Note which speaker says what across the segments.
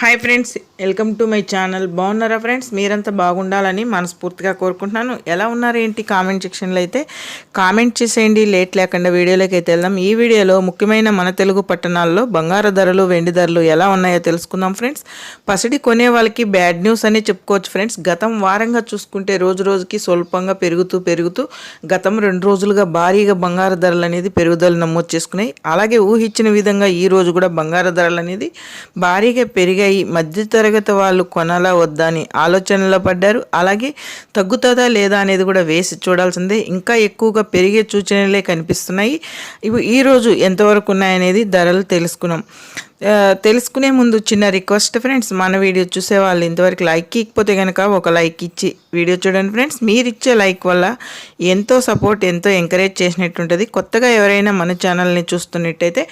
Speaker 1: Hi friends welcome to my channel బాగున్నారా friends మీరంతా బాగుండాలని మనస్ఫూర్తిగా కోరుకుంటున్నాను. ఎలా ఉన్నారేంటి కామెంట్ సెక్షన్లో అయితే కామెంట్ చేసేయండి. లేట్ లేకుండా వీడియోలోకి అయితే వెళ్దాం. ఈ వీడియోలో ముఖ్యమైన మన తెలుగు పట్టణాల్లో బంగారు ధరలు వెండి ధరలు ఎలా ఉన్నాయో తెలుసుకుందాం ఫ్రెండ్స్ పసిడి కొనే వాళ్ళకి బ్యాడ్ న్యూస్ అని చెప్పుకోవచ్చు ఫ్రెండ్స్ గతం వారంగా చూసుకుంటే రోజు రోజుకి స్వల్పంగా పెరుగుతూ పెరుగుతూ గతం రెండు రోజులుగా భారీగా బంగారు ధరలు అనేది పెరుగుదల నమోదు చేసుకున్నాయి. అలాగే ఊహించిన విధంగా ఈ రోజు కూడా బంగారు ధరలు అనేది భారీగా పెరిగాయి. మధ్యతరగతి వాళ్ళు కొనాలా వద్దా అని ఆలోచనలో పడ్డారు. అలాగే తగ్గుతుందా లేదా అనేది కూడా వేసి చూడాల్సిందే. ఇంకా ఎక్కువగా పెరిగే సూచనలే కనిపిస్తున్నాయి. ఇవి ఈరోజు ఎంతవరకు ఉన్నాయనేది ధరలు తెలుసుకున్నాం. తెలుసుకునే ముందు చిన్న రిక్వెస్ట్ ఫ్రెండ్స్ మన వీడియో చూసే వాళ్ళు ఇంతవరకు లైక్ ఇకపోతే కనుక ఒక లైక్ ఇచ్చి వీడియో చూడండి ఫ్రెండ్స్. మీరు ఇచ్చే లైక్ వల్ల ఎంతో సపోర్ట్ ఎంతో ఎంకరేజ్ చేసినట్టుంటుంది. కొత్తగా ఎవరైనా మన ఛానల్ని చూస్తున్నట్టయితే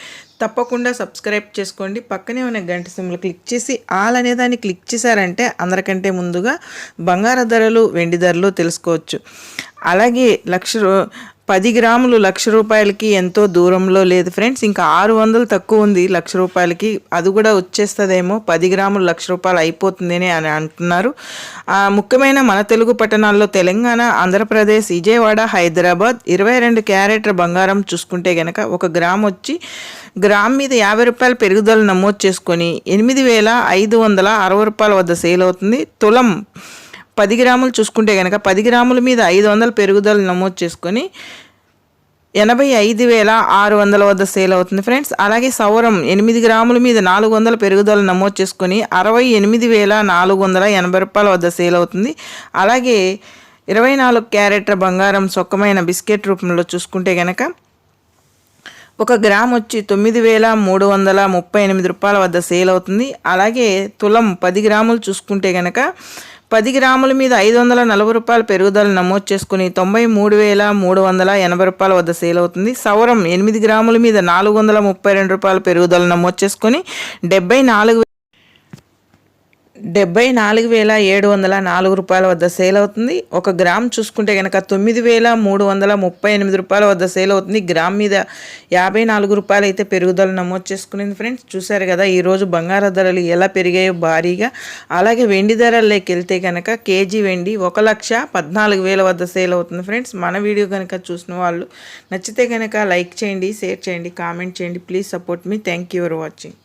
Speaker 1: తప్పకుండా సబ్స్క్రైబ్ చేసుకోండి. పక్కనే ఉన్న గంట సింబల్ క్లిక్ చేసి ఆల్ అనే దాన్ని క్లిక్ చేశారంటే అందరికంటే ముందుగా బంగారు ధరలు వెండి ధరలు తెలుసుకోవచ్చు. అలాగే లక్ష రూ- పది గ్రాములు లక్ష రూపాయలకి ఎంతో దూరంలో లేదు ఫ్రెండ్స్. ఇంకా ఆరు వందలు తక్కువ ఉంది లక్ష రూపాయలకి. అది కూడా వచ్చేస్తుందేమో. పది గ్రాములు లక్ష రూపాయలు అయిపోతుందని అని అంటున్నారు. ఆ ముఖ్యమైన మన తెలుగు పట్టణాల్లో తెలంగాణ ఆంధ్రప్రదేశ్ విజయవాడ హైదరాబాద్ ఇరవై రెండు క్యారెట్ల బంగారం చూసుకుంటే గనక ఒక గ్రామ్ వచ్చి గ్రామ్ మీద యాభై రూపాయల పెరుగుదల నమోదు చేసుకొని ఎనిమిది వేల ఐదు వందల అరవై రూపాయల వద్ద సేల్ అవుతుంది. తులం పది గ్రాములు చూసుకుంటే కనుక పది గ్రాముల మీద ఐదు వందల పెరుగుదల నమోదు చేసుకొని ఎనభై ఐదు వేల ఆరు వందల వద్ద సేల్ అవుతుంది ఫ్రెండ్స్. అలాగే సౌరం ఎనిమిది గ్రాముల మీద నాలుగు వందల పెరుగుదల నమోదు చేసుకొని అరవై ఎనిమిది వేల నాలుగు వందల ఎనభై రూపాయల వద్ద సేల్ అవుతుంది. అలాగే ఇరవై నాలుగు క్యారెట్ల బంగారం సొక్కమైన బిస్కెట్ రూపంలో చూసుకుంటే కనుక ఒక గ్రామ్ వచ్చి తొమ్మిది వేల మూడు వందల ముప్పై ఎనిమిది రూపాయల వద్ద సేల్ అవుతుంది. అలాగే తులం పది గ్రాములు చూసుకుంటే కనుక పది గ్రాముల మీద ఐదు వందల నలభై రూపాయల పెరుగుదల నమోదు చేసుకుని తొంభై మూడు వేల మూడు వందల ఎనభై రూపాయల వద్ద సేల్ అవుతుంది. సౌరం ఎనిమిది గ్రాముల మీద నాలుగు వందల ముప్పై రెండు రూపాయల పెరుగుదల నమోదు చేసుకుని డెబ్బై నాలుగు డెబ్బై నాలుగు వేల ఏడు వందల నాలుగు రూపాయల వద్ద సేల్ అవుతుంది. ఒక గ్రామ్ చూసుకుంటే కనుక తొమ్మిది వేల మూడు వందల ముప్పై ఎనిమిది రూపాయల వద్ద సేల్ అవుతుంది. గ్రామ్ మీద యాభై నాలుగు రూపాయలు అయితే పెరుగుదల నమోదు చేసుకునింది ఫ్రెండ్స్. చూశారు కదా ఈరోజు బంగారు ధరలు ఎలా పెరిగాయో భారీగా. అలాగే వెండి ధరల్లోకి వెళ్తే కనుక కేజీ వెండి ఒక లక్ష పద్నాలుగు వేల వద్ద సేల్ అవుతుంది ఫ్రెండ్స్. మన వీడియో కనుక చూసిన వాళ్ళు నచ్చితే కనుక లైక్ చేయండి షేర్ చేయండి కామెంట్ చేయండి. Please support me. Thank you for watching.